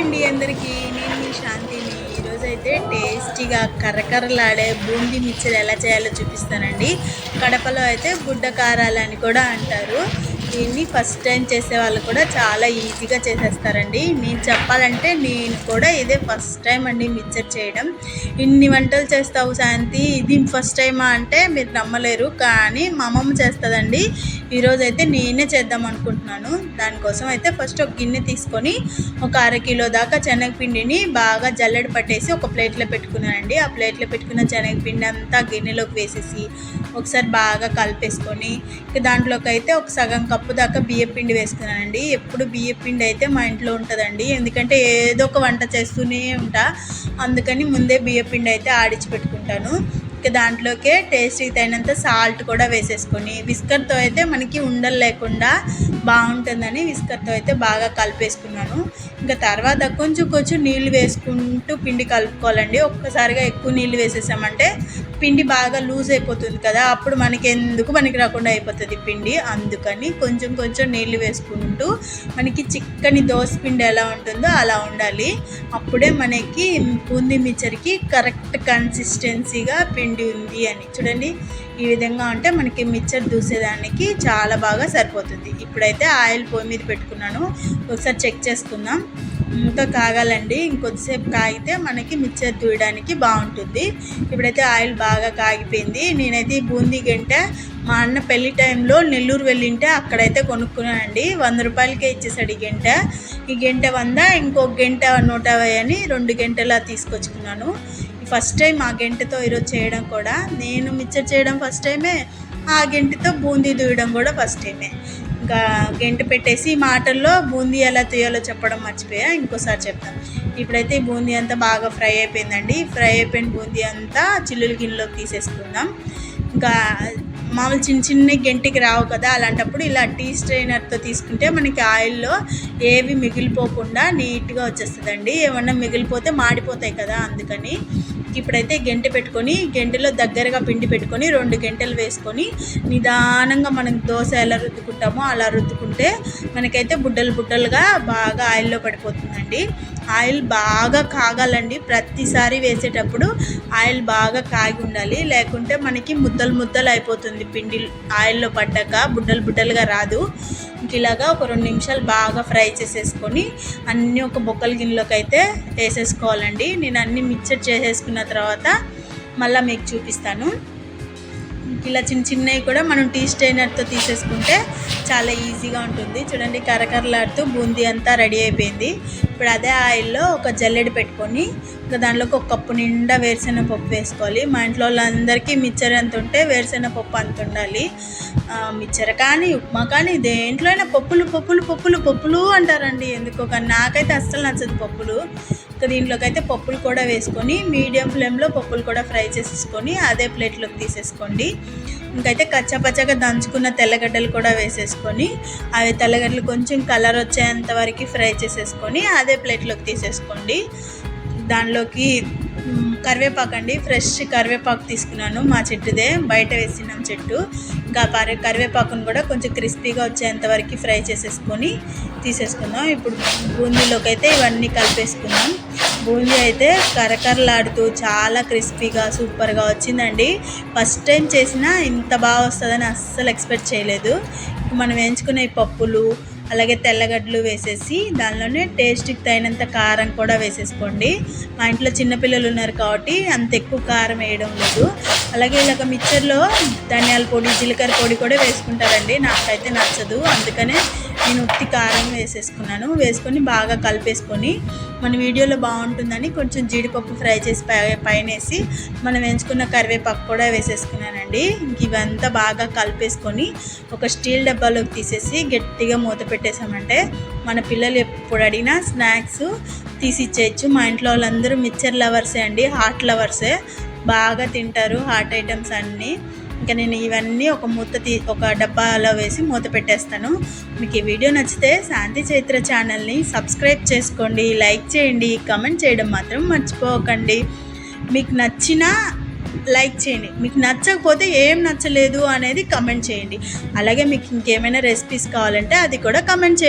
అండి అందరికీ. నేను మీ శాంతిని. ఈరోజు అయితే టేస్టీగా కర్రకర్రలాడే బూందీ మిక్చర్ ఎలా చేయాలో చూపిస్తానండి. కడపలో అయితే గుడ్డ కారాలు అని కూడా అంటారు. దీన్ని ఫస్ట్ టైం చేసే వాళ్ళు కూడా చాలా ఈజీగా చేసేస్తారండి. నేను చెప్పాలంటే నేను కూడా ఇదే ఫస్ట్ టైం అండి మిక్చర్ చేయడం. ఇన్ని వంటలు చేస్తావు శాంతి. ఇది ఫస్ట్ టైమా అంటే మీరు నమ్మలేరు. కానీ మా అమ్మమ్మ చేస్తుందండి. ఈరోజు అయితే నేనే చేద్దాం అనుకుంటున్నాను. దానికోసం అయితే ఫస్ట్ ఒక గిన్నె తీసుకొని ఒక అర కిలో దాకా శనగపిండిని బాగా జల్లెడ పట్టేసి ఒక ప్లేట్లో పెట్టుకున్నానండి. ఆ ప్లేట్లో పెట్టుకున్న శనగపిండి అంతా గిన్నెలోకి వేసేసి ఒకసారి బాగా కలిపేసుకొని ఇక దాంట్లోకి అయితే ఒక సగం కప్పు దాకా బియ్యం పిండి వేసుకున్నానండి. ఎప్పుడు బియ్యం పిండి అయితే మా ఇంట్లో ఉంటుందండి. ఎందుకంటే ఏదో ఒక వంట చేస్తూనే ఉంటా. అందుకని ముందే బియ్యం పిండి అయితే ఆడిచి పెట్టుకుంటాను. దాంట్లోకే టేస్ట్కి తగినంత సాల్ట్ కూడా వేసేసుకొని విస్కర్తో అయితే మనకి ఉండలు లేకుండా బాగుంటుందని విస్కర్తో అయితే బాగా కలిపేసుకున్నాను. ఇంకా తర్వాత కొంచెం కొంచెం నీళ్ళు వేసుకుంటూ పిండి కలుపుకోవాలండి. ఒక్కసారిగా ఎక్కువ నీళ్ళు వేసేసామంటే పిండి బాగా లూజ్ అయిపోతుంది కదా. అప్పుడు మనకి ఎందుకు మనకి రాకుండా అయిపోతుంది పిండి. అందుకని కొంచెం కొంచెం నీళ్ళు వేసుకుంటూ మనకి చిక్కని దోశ పిండి ఎలా ఉంటుందో అలా ఉండాలి. అప్పుడే మనకి బూందీ మిక్చర్కి కరెక్ట్ కన్సిస్టెన్సీగా పిండి ఉంది అని. చూడండి ఈ విధంగా ఉంటే మనకి మిక్చర్ దూసేదానికి చాలా బాగా సరిపోతుంది. ఇప్పుడైతే ఆయిల్ పొయ్యి మీద పెట్టుకున్నాను. ఒకసారి చెక్ చేసుకుందాం. ఇంకా కాగాలండి. ఇంకొద్దిసేపు కాగితే మనకి మిక్చర్ దూయడానికి బాగుంటుంది. ఇప్పుడైతే ఆయిల్ బాగా కాగిపోయింది. నేనైతే ఈ బూందీ గంట మా అన్న పెళ్ళి టైంలో నెల్లూరు వెళ్ళింటే అక్కడైతే కొనుక్కున్నానండి. వంద రూపాయలకే ఇచ్చేసాడు ఈ గంట. ఈ గంట వంద ఇంకొక గంట నూట యాభై అని రెండు గంటలా తీసుకొచ్చుకున్నాను. ఫస్ట్ టైం ఆ గంటతో ఈరోజు చేయడం కూడా. నేను మిక్చర్ చేయడం ఫస్ట్ టైమే ఆ గంటతో బూందీ దూయడం కూడా ఫస్ట్ టైమే. ఇంకా గంట పెట్టేసి మాటల్లో బూందీ ఎలా తీయాలో చెప్పడం మర్చిపోయా ఇంకోసారి చెప్తాం ఇప్పుడైతే ఈ బూందీ అంతా బాగా ఫ్రై అయిపోయిందండి. ఫ్రై అయిపోయిన బూందీ అంతా చిల్లుల గిన్నెలోకి తీసేసుకుందాం. ఇంకా మామూలు చిన్న చిన్న గంటికి రావు కదా అలాంటప్పుడు ఇలా టీ స్ట్రైనర్తో తీసుకుంటే మనకి ఆయిల్లో ఏవి మిగిలిపోకుండా నీట్గా వచ్చేస్తుందండి. ఏమన్నా మిగిలిపోతే మాడిపోతాయి కదా అందుకని. ఇప్పుడైతే గంటె పెట్టుకొని గంటెలో దగ్గరగా పిండి పెట్టుకొని రెండు గంటలు వేసుకొని నిదానంగా మనం దోశ ఎలా రుద్దుకుంటామో అలా రుద్దుకుంటే మనకైతే బుడ్డలు బుడ్డలుగా బాగా ఆయిల్లో పడిపోతుందండి. ఆయిల్ బాగా కాగాలండి. ప్రతిసారి వేసేటప్పుడు ఆయిల్ బాగా కాగి ఉండాలి. లేకుంటే మనకి ముద్దలు ముద్దలు అయిపోతుంది. పిండి ఆయిల్లో పడ్డాక బుడ్డలు బుడ్డలుగా రాదు. ఇలాగా ఒక రెండు నిమిషాలు బాగా ఫ్రై చేసేసుకొని అన్నీ ఒక బొక్కల గిన్నెలోకి అయితే వేసేసుకోవాలండి. నేను అన్నీ మిక్చర్ చేసేసుకున్న తర్వాత మళ్ళీ మీకు చూపిస్తాను. ఇలా చిన్న చిన్నవి కూడా మనం టీ స్టైనర్తో తీసేసుకుంటే చాలా ఈజీగా ఉంటుంది. చూడండి కరకరలాడుతూ బూందీ అంతా రెడీ అయిపోయింది. ఇప్పుడు అదే ఆయిల్లో ఒక జల్లెడ పెట్టుకొని ఇంకా దాంట్లోకి ఒక కప్పు నిండా వేరుశెనగ పప్పు వేసుకోవాలి. మా ఇంట్లో వాళ్ళందరికీ మిక్చర్ ఎంత ఉంటే వేరుశెనగ పప్పు అంత ఉండాలి. మిక్చర్ కానీ ఉప్మా కానీ దేంట్లోనే పప్పులు పప్పులు పప్పులు పప్పులు అంటారండి. ఎందుకో కానీ నాకైతే అస్సలు నచ్చదు పప్పులు. ఇంకా దీంట్లోకి అయితే పప్పులు కూడా వేసుకొని మీడియం ఫ్లేమ్లో పప్పులు కూడా ఫ్రై చేసేసుకొని అదే ప్లేట్లోకి తీసేసుకోండి. ఇంకైతే కచ్చపచ్చగా దంచుకున్న తెల్లగడ్డలు కూడా వేసేసుకొని అవి తెల్లగడ్డలు కొంచెం కలర్ వచ్చేంత వరకు ఫ్రై చేసేసుకొని అదే ప్లేట్లోకి తీసేసుకోండి. దానిలోకి కరివేపాకు అండి. ఫ్రెష్ కరివేపాకు తీసుకున్నాను మా చెట్టుదే. బయట వేసినాం చెట్టు. ఇంకా కరి కరివేపాకును కూడా కొంచెం క్రిస్పీగా వచ్చేంత వరకు ఫ్రై చేసేసుకొని తీసేసుకుందాం. ఇప్పుడు బూందీలోకి అయితే ఇవన్నీ కలిపేసుకుందాం. బూందీ అయితే కరకరలాడుతూ చాలా క్రిస్పీగా సూపర్గా వచ్చిందండి. ఫస్ట్ టైం చేసినా ఇంత బాగా వస్తుందని అస్సలు ఎక్స్పెక్ట్ చేయలేదు. మనం వేయించుకునే పప్పులు అలాగే తెల్లగడ్డలు వేసేసి దానిలోనే టేస్ట్కి తగినంత కారం కూడా వేసేసుకోండి. మా ఇంట్లో చిన్నపిల్లలు ఉన్నారు కాబట్టి అంత ఎక్కువ కారం వేయడం లేదు. అలాగే ఇలాగ మిక్చర్లో ధనియాల పొడి జీలకర్ర పొడి కూడా వేసుకుంటారండి. నాకైతే నచ్చదు. అందుకనే నేను ఉత్తి కారం వేసేసుకున్నాను. వేసుకొని బాగా కలిపేసుకొని మన వీడియోలో బాగుంటుందని కొంచెం జీడిపప్పు ఫ్రై చేసి పైన వేసి మనం ఎంచుకున్న కరివేపాకు కూడా వేసేసుకున్నానండి. ఇవంతా బాగా కలిపేసుకొని ఒక స్టీల్ డబ్బాలోకి తీసేసి గట్టిగా మూత పెట్టేసామంటే మన పిల్లలు ఎప్పుడు అడిగినా స్నాక్స్ తీసి ఇచ్చేయచ్చు మా ఇంట్లో వాళ్ళందరూ మిక్చర్ లవర్సే అండి హాట్ లవర్సే. బాగా తింటారు హాట్ ఐటమ్స్ అన్నీ. ఇంకా నేను ఇవన్నీ ఒక మూత తీ ఒక డబ్బాలో వేసి మూత పెట్టేస్తాను. మీకు ఈ వీడియో నచ్చితే శాంతి చైత్ర ఛానల్ని సబ్స్క్రైబ్ చేసుకోండి లైక్ చేయండి కమెంట్ చేయడం మాత్రం మర్చిపోకండి. మీకు నచ్చిన లైక్ చేయండి మీకు నచ్చకపోతే ఏం నచ్చలేదు అనేది కమెంట్ చేయండి. అలాగే మీకు ఇంకేమైనా రెసిపీస్ కావాలంటే అది కూడా కమెంట్ చేయండి.